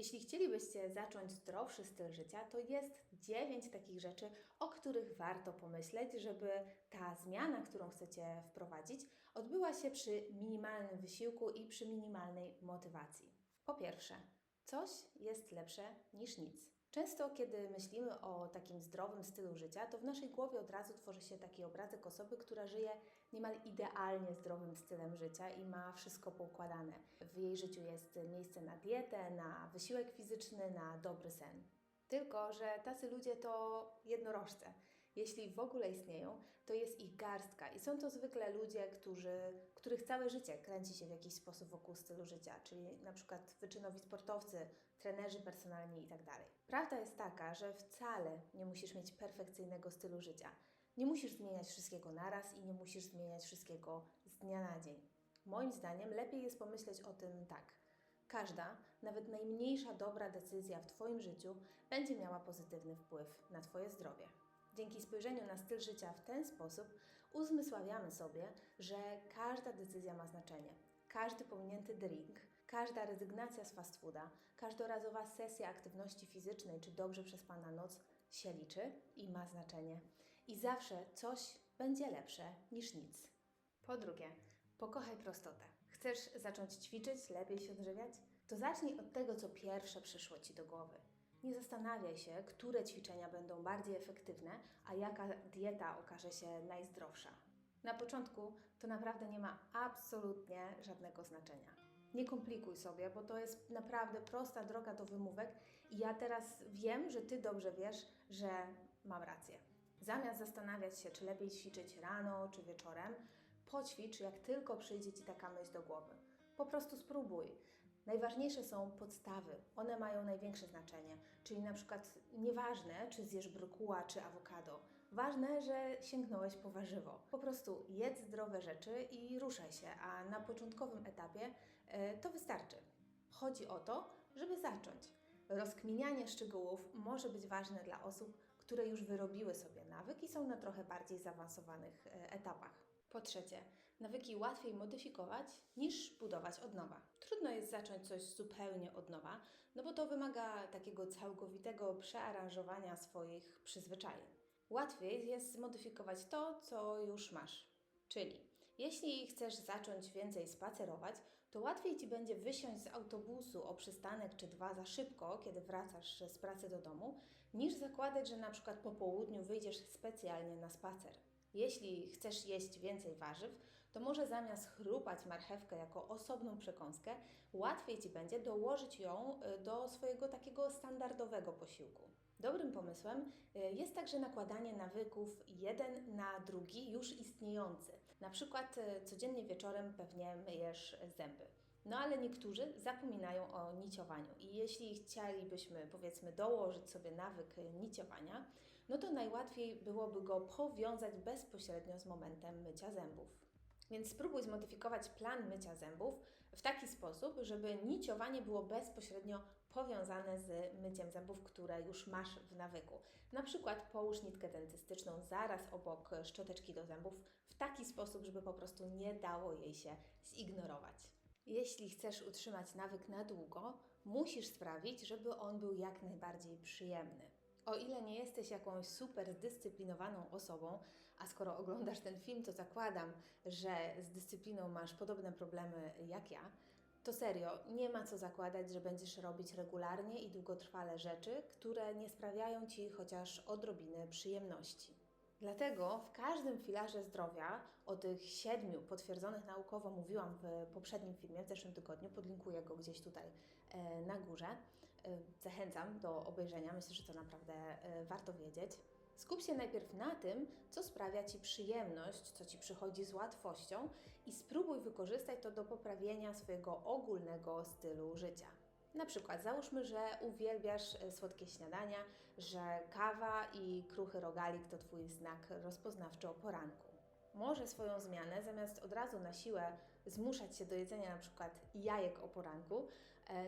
Jeśli chcielibyście zacząć zdrowszy styl życia, to jest 9 takich rzeczy, o których warto pomyśleć, żeby ta zmiana, którą chcecie wprowadzić, odbyła się przy minimalnym wysiłku i przy minimalnej motywacji. Po pierwsze, coś jest lepsze niż nic. Często, kiedy myślimy o takim zdrowym stylu życia, to w naszej głowie od razu tworzy się taki obrazek osoby, która żyje niemal idealnie zdrowym stylem życia i ma wszystko poukładane. W jej życiu jest miejsce na dietę, na wysiłek fizyczny, na dobry sen. Tylko, że tacy ludzie to jednorożce. Jeśli w ogóle istnieją, to jest ich garstka i są to zwykle ludzie, którzy, których całe życie kręci się w jakiś sposób wokół stylu życia, czyli na przykład wyczynowi sportowcy, trenerzy personalni itd. Prawda jest taka, że wcale nie musisz mieć perfekcyjnego stylu życia. Nie musisz zmieniać wszystkiego naraz i nie musisz zmieniać wszystkiego z dnia na dzień. Moim zdaniem lepiej jest pomyśleć o tym tak. Każda, nawet najmniejsza dobra decyzja w Twoim życiu będzie miała pozytywny wpływ na Twoje zdrowie. Dzięki spojrzeniu na styl życia w ten sposób uzmysławiamy sobie, że każda decyzja ma znaczenie. Każdy pominięty drink, każda rezygnacja z fast fooda, każdorazowa sesja aktywności fizycznej czy dobrze przespana noc się liczy i ma znaczenie. I zawsze coś będzie lepsze niż nic. Po drugie, pokochaj prostotę. Chcesz zacząć ćwiczyć, lepiej się odżywiać? To zacznij od tego, co pierwsze przyszło Ci do głowy. Nie zastanawiaj się, które ćwiczenia będą bardziej efektywne, a jaka dieta okaże się najzdrowsza. Na początku to naprawdę nie ma absolutnie żadnego znaczenia. Nie komplikuj sobie, bo to jest naprawdę prosta droga do wymówek i ja teraz wiem, że Ty dobrze wiesz, że mam rację. Zamiast zastanawiać się, czy lepiej ćwiczyć rano czy wieczorem, poćwicz, jak tylko przyjdzie Ci taka myśl do głowy. Po prostu spróbuj. Najważniejsze są podstawy. One mają największe znaczenie. Czyli na przykład nieważne, czy zjesz brokuła, czy awokado. Ważne, że sięgnąłeś po warzywo. Po prostu jedz zdrowe rzeczy i ruszaj się, a na początkowym etapie e, to wystarczy. Chodzi o to, żeby zacząć. Rozkminianie szczegółów może być ważne dla osób, które już wyrobiły sobie nawyk i są na trochę bardziej zaawansowanych e, etapach. Po trzecie, nawyki łatwiej modyfikować niż budować od nowa. Trudno jest zacząć coś zupełnie od nowa, no bo to wymaga takiego całkowitego przearanżowania swoich przyzwyczajeń. Łatwiej jest zmodyfikować to, co już masz. Czyli, jeśli chcesz zacząć więcej spacerować, to łatwiej Ci będzie wysiąść z autobusu o przystanek czy dwa za szybko, kiedy wracasz z pracy do domu, niż zakładać, że na przykład po południu wyjdziesz specjalnie na spacer. Jeśli chcesz jeść więcej warzyw, to może zamiast chrupać marchewkę jako osobną przekąskę, łatwiej Ci będzie dołożyć ją y, do swojego takiego standardowego posiłku. Dobrym pomysłem y, jest także nakładanie nawyków jeden na drugi już istniejący. Na przykład y, codziennie wieczorem pewnie myjesz zęby. No ale niektórzy zapominają o niciowaniu i jeśli chcielibyśmy powiedzmy dołożyć sobie nawyk niciowania, no to najłatwiej byłoby go powiązać bezpośrednio z momentem mycia zębów. Więc spróbuj zmodyfikować plan mycia zębów w taki sposób, żeby niciowanie było bezpośrednio powiązane z myciem zębów, które już masz w nawyku. Na przykład połóż nitkę dentystyczną zaraz obok szczoteczki do zębów w taki sposób, żeby po prostu nie dało jej się zignorować. Jeśli chcesz utrzymać nawyk na długo, musisz sprawić, żeby on był jak najbardziej przyjemny. O ile nie jesteś jakąś super zdyscyplinowaną osobą, a skoro oglądasz ten film, to zakładam, że z dyscypliną masz podobne problemy jak ja, to serio, nie ma co zakładać, że będziesz robić regularnie i długotrwale rzeczy, które nie sprawiają ci chociaż odrobiny przyjemności. Dlatego w każdym filarze zdrowia, o tych siedmiu potwierdzonych naukowo mówiłam w poprzednim filmie, w zeszłym tygodniu, podlinkuję go gdzieś tutaj e, na górze. E, zachęcam do obejrzenia, myślę, że to naprawdę e, warto wiedzieć. Skup się najpierw na tym, co sprawia Ci przyjemność, co Ci przychodzi z łatwością i spróbuj wykorzystać to do poprawienia swojego ogólnego stylu życia. Na przykład załóżmy, że uwielbiasz e, słodkie śniadania, że kawa i kruchy rogalik to Twój znak rozpoznawczy o poranku. Może swoją zmianę, zamiast od razu na siłę zmuszać się do jedzenia przykład jajek o poranku,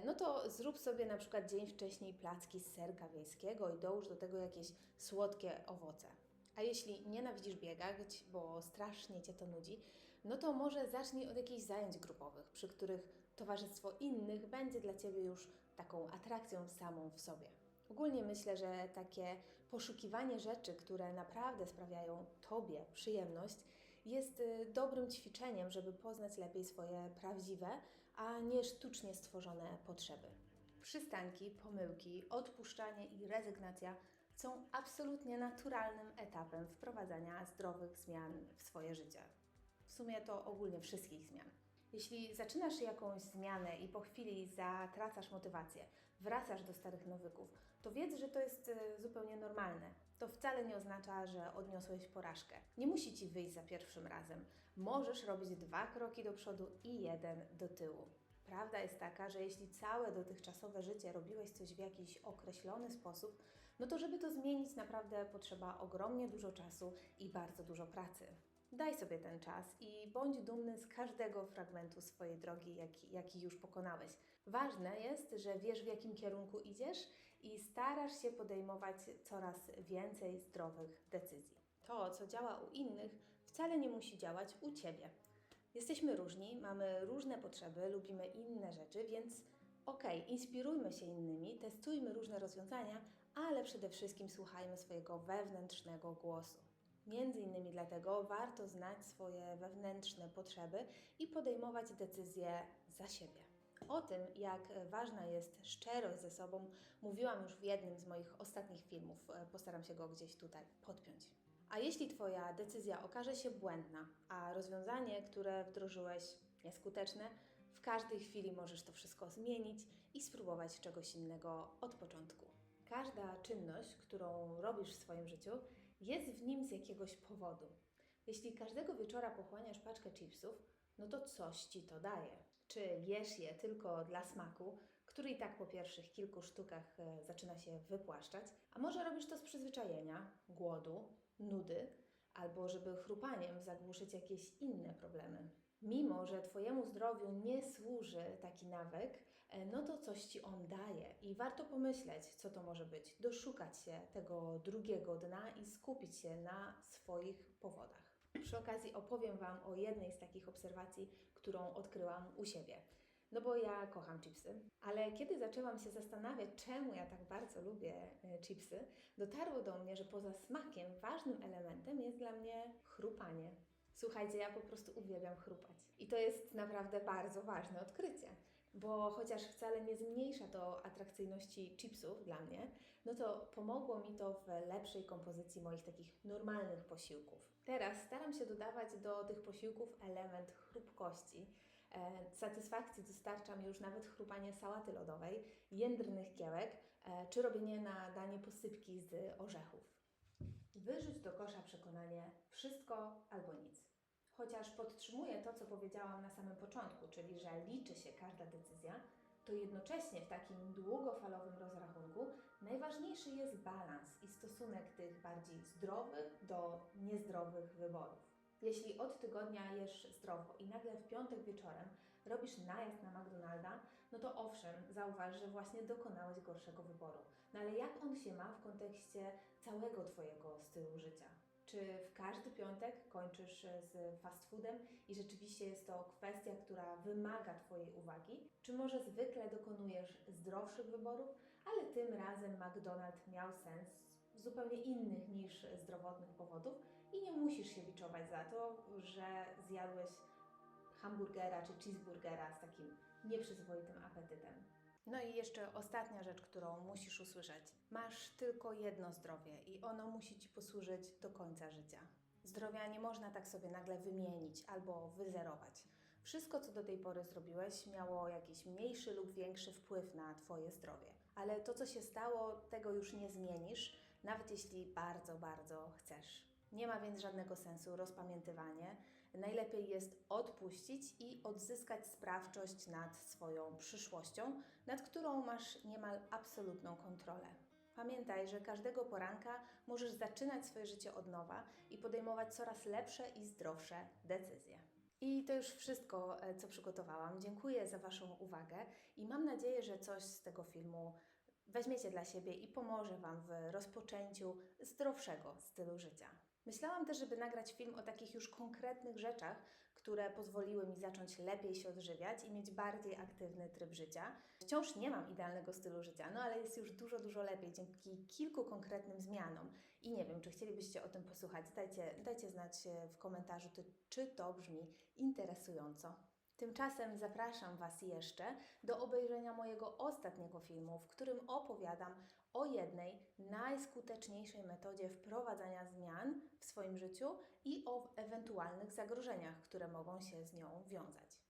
no to zrób sobie na przykład dzień wcześniej placki z serka wiejskiego i dołóż do tego jakieś słodkie owoce. A jeśli nienawidzisz biegać, bo strasznie Cię to nudzi, no to może zacznij od jakichś zajęć grupowych, przy których towarzystwo innych będzie dla Ciebie już taką atrakcją samą w sobie. Ogólnie myślę, że takie poszukiwanie rzeczy, które naprawdę sprawiają Tobie przyjemność, jest y, dobrym ćwiczeniem, żeby poznać lepiej swoje prawdziwe, a nie sztucznie stworzone potrzeby. Przystanki, pomyłki, odpuszczanie i rezygnacja są absolutnie naturalnym etapem wprowadzania zdrowych zmian w swoje życie. W sumie to ogólnie wszystkich zmian. Jeśli zaczynasz jakąś zmianę i po chwili zatracasz motywację, wracasz do starych nawyków, to wiedz, że to jest e, zupełnie normalne. To wcale nie oznacza, że odniosłeś porażkę. Nie musi ci wyjść za pierwszym razem. Możesz robić dwa kroki do przodu i jeden do tyłu. Prawda jest taka, że jeśli całe dotychczasowe życie robiłeś coś w jakiś określony sposób, no to żeby to zmienić, naprawdę potrzeba ogromnie dużo czasu i bardzo dużo pracy. Daj sobie ten czas i bądź dumny z każdego fragmentu swojej drogi, jaki, jaki już pokonałeś. Ważne jest, że wiesz w jakim kierunku idziesz i starasz się podejmować coraz więcej zdrowych decyzji. To, co działa u innych, wcale nie musi działać u ciebie. Jesteśmy różni, mamy różne potrzeby, lubimy inne rzeczy, więc okej, inspirujmy się innymi, testujmy różne rozwiązania, ale przede wszystkim słuchajmy swojego wewnętrznego głosu. Między innymi dlatego warto znać swoje wewnętrzne potrzeby i podejmować decyzje za siebie. O tym, jak ważna jest szczerość ze sobą, mówiłam już w jednym z moich ostatnich filmów. Postaram się go gdzieś tutaj podpiąć. A jeśli Twoja decyzja okaże się błędna, a rozwiązanie, które wdrożyłeś, nieskuteczne, w każdej chwili możesz to wszystko zmienić i spróbować czegoś innego od początku. Każda czynność, którą robisz w swoim życiu, jest w nim z jakiegoś powodu. Jeśli każdego wieczora pochłaniasz paczkę chipsów, no to coś ci to daje. Czy jesz je tylko dla smaku, który i tak po pierwszych kilku sztukach e, zaczyna się wypłaszczać, a może robisz to z przyzwyczajenia, głodu, nudy, albo żeby chrupaniem zagłuszyć jakieś inne problemy. Mimo, że Twojemu zdrowiu nie służy taki nawyk, e, no to coś Ci on daje i warto pomyśleć, co to może być, doszukać się tego drugiego dna i skupić się na swoich powodach. Przy okazji opowiem Wam o jednej z takich obserwacji, którą odkryłam u siebie. No bo ja kocham chipsy, ale kiedy zaczęłam się zastanawiać, czemu ja tak bardzo lubię e, chipsy, dotarło do mnie, że poza smakiem ważnym elementem jest dla mnie chrupanie. Słuchajcie, ja po prostu uwielbiam chrupać. I to jest naprawdę bardzo ważne odkrycie. Bo chociaż wcale nie zmniejsza to atrakcyjności chipsów dla mnie, no to pomogło mi to w lepszej kompozycji moich takich normalnych posiłków. Teraz staram się dodawać do tych posiłków element chrupkości. E, satysfakcji dostarcza mi już nawet chrupanie sałaty lodowej, jędrnych kiełek e, czy robienie na danie posypki z orzechów. Wyrzuć do kosza przekonanie wszystko albo nic. Chociaż podtrzymuję to, co powiedziałam na samym początku, czyli że liczy się każda decyzja, to jednocześnie w takim długofalowym rozrachunku najważniejszy jest balans i stosunek tych bardziej zdrowych do niezdrowych wyborów. Jeśli od tygodnia jesz zdrowo i nagle w piątek wieczorem robisz najazd na McDonalda, no to owszem, zauważ, że właśnie dokonałeś gorszego wyboru. No ale jak on się ma w kontekście całego Twojego stylu życia? Czy w każdy piątek kończysz e, z fast foodem i rzeczywiście jest to kwestia, która wymaga Twojej uwagi? Czy może zwykle dokonujesz zdrowszych wyborów, ale tym razem McDonald's miał sens z zupełnie innych niż zdrowotnych powodów i nie musisz się biczować za to, że zjadłeś hamburgera czy cheeseburgera z takim nieprzyzwoitym apetytem. No i jeszcze ostatnia rzecz, którą musisz usłyszeć. Masz tylko jedno zdrowie i ono musi Ci posłużyć do końca życia. Zdrowia nie można tak sobie nagle wymienić albo wyzerować. Wszystko, co do tej pory zrobiłeś, miało jakiś mniejszy lub większy wpływ na Twoje zdrowie. Ale to, co się stało, tego już nie zmienisz, nawet jeśli bardzo, bardzo chcesz. Nie ma więc żadnego sensu rozpamiętywanie. Najlepiej jest odpuścić i odzyskać sprawczość nad swoją przyszłością, nad którą masz niemal absolutną kontrolę. Pamiętaj, że każdego poranka możesz zaczynać swoje życie od nowa i podejmować coraz lepsze i zdrowsze decyzje. I to już wszystko, e, co przygotowałam. Dziękuję za Waszą uwagę i mam nadzieję, że coś z tego filmu weźmiecie dla siebie i pomoże Wam w rozpoczęciu zdrowszego stylu życia. Myślałam też, żeby nagrać film o takich już konkretnych rzeczach, które pozwoliły mi zacząć lepiej się odżywiać i mieć bardziej aktywny tryb życia. Wciąż nie mam idealnego stylu życia, no ale jest już dużo, dużo lepiej dzięki kilku konkretnym zmianom. I nie wiem, czy chcielibyście o tym posłuchać. Dajcie, dajcie znać e, w komentarzu, czy to brzmi interesująco. Tymczasem zapraszam Was jeszcze do obejrzenia mojego ostatniego filmu, w którym opowiadam o jednej najskuteczniejszej metodzie wprowadzania zmian w swoim życiu i o ewentualnych zagrożeniach, które mogą się z nią wiązać.